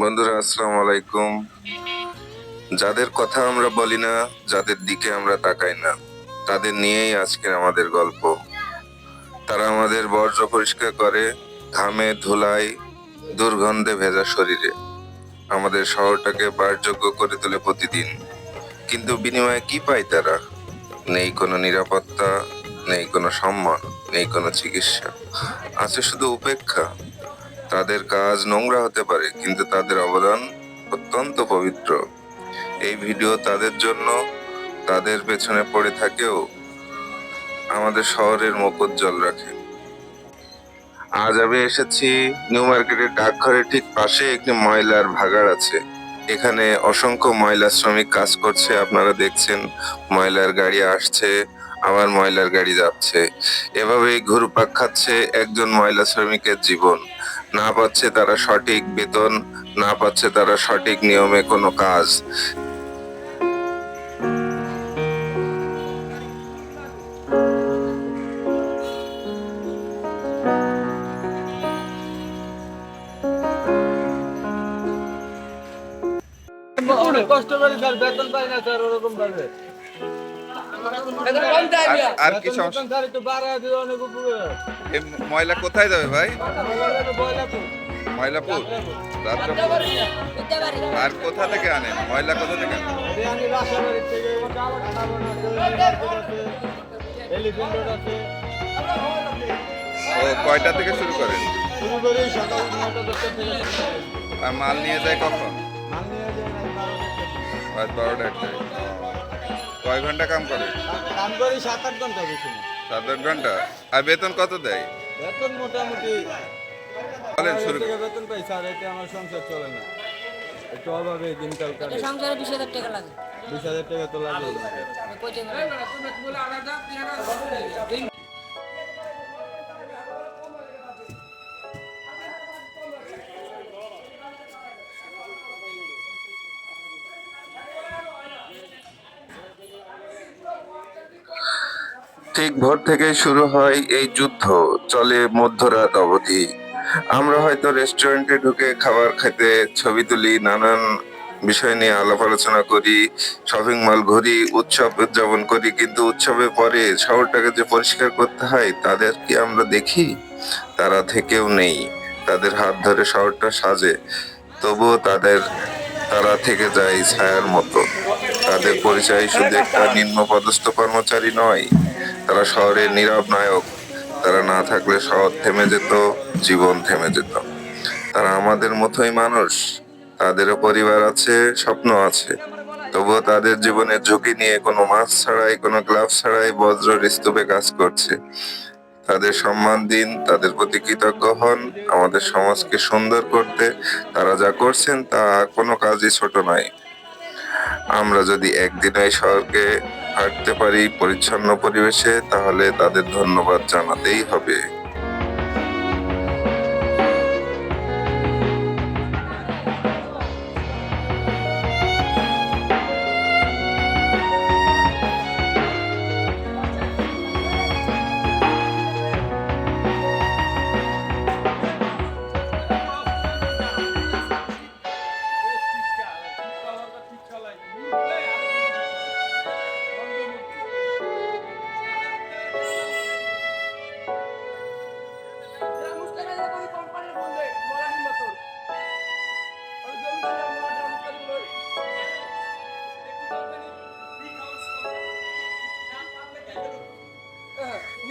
বন্ধুরা, আসসালামু আলাইকুম। যাদের কথা আমরা বলি না, যাদের দিকে আমরা তাকাই না, তাদের নিয়েই আজকের আমাদের গল্প। তারা আমাদের বর্জ্য পরিষ্কার করে, ঘামে, ধুলায়, দুর্গন্ধে ভেজা শরীরে। আমাদের শহরটাকে বাসযোগ্য করে তোলে প্রতিদিন। কিন্তু বিনিময়ে কি পায় তারা? নেই কোনো নিরাপত্তা, নেই কোনো সম্মান, নেই কোনো চিকিৎসা। আছে শুধু উপেক্ষা। তাদের কাজ নোংরা হতে পারে, কিন্তু তাদের অবদান অত্যন্ত পবিত্র। এই ভিডিও তাদের জন্য তাদের পেছনে পড়ে থাকেও আমাদের শহরের উজ্জ্বল রাখে। আজ আমি এসেছি নিউ মার্কেটের ডাকঘরের ঠিক পাশে একটি ময়লার ভাগাড় আছে। এখানে অসংখ্য ময়লা শ্রমিক কাজ করছে, আপনারা দেখছেন ময়লার গাড়ি আসছে আবার ময়লার গাড়ি যাচ্ছে। এভাবেই ঘুরপাক খাচ্ছে একজন ময়লা শ্রমিকের জীবন। না পাচ্ছে তারা সঠিক বেতন, না পাচ্ছে তারা সঠিক নিয়মে কোনো কাজ। কষ্ট করে স্যার, বেতন পাই না, স্যার, ওরকম ভাবে আর- কি সমস্যা? একটু ময়লা কোথায় যাবে ভাই? ময়লাপুর? আর কোথা থেকে আনেন? ময়লা কোথা থেকে ও কয়টা থেকে শুরু করেন? আর মাল নিয়ে যায় কখন? মাল নিয়ে যায় বারোটা একটায় কয় ঘণ্টা কাম করে? কাম করি সাত আট ঘণ্টা বেশি সাত আট ঘণ্টা। আর বেতন কত দেয়? বেতন মোটামুটি বলেন শুরু থেকে বেতন পাই স্যার এতে আমার সংসার চলে না। একটু অভাবে দিনকাল কাটে। সংসারে বিশ হাজার টাকা লাগে। বিশ হাজার টাকা তো লাগে। ঠিক ভোর থেকে শুরু হয় এই যুদ্ধ, চলে মধ্যরাত অবধি। আমরা হয়তো রেস্টুরেন্টে ঢুকে খাবার খেতে ছবি তুলি, নানান বিষয় নিয়ে আলাপ আলোচনা করি শপিং মল ঘুরি, উৎসব উদযাপন করি, কিন্তু উৎসবের পরে শহরটাকে যে পরিষ্কার করতে হয়, তাদের কি আমরা দেখি? তারা থেকেও নেই। তাদের হাত ধরে শহরটা সাজে, তবুও তাদের, তারা থেকে যায় ছায়ার মতো। তাদের পরিচয় শুধু একটা নিম্ন পদস্থ কর্মচারী নয় তারা শহরের নীরব নায়ক। তারা না থাকলে শহর থেমে যেত, জীবন থেমে যেত। তারা আমাদের মতোই মানুষ। তাদেরও পরিবার আছে, স্বপ্ন আছে। তবুও তাদের জীবনের ঝুঁকি নিয়ে কোনো মাস্ক ছাড়াই, কোনো গ্লাভস ছাড়াই বজ্র স্তূপে কাজ করছে। তাদের সম্মান দিন, তাদের প্রতি কৃতজ্ঞ হন, আমাদের সমাজকে সুন্দর করতে। তারা যা করছেন তা কোনো কাজই ছোট নয়। আমরা যদি একদিন এই শহরকে হাঁটতে পারি পরিচ্ছন্ন পরিবেশে তাহলে তাদের ধন্যবাদ জানাতেই হবে।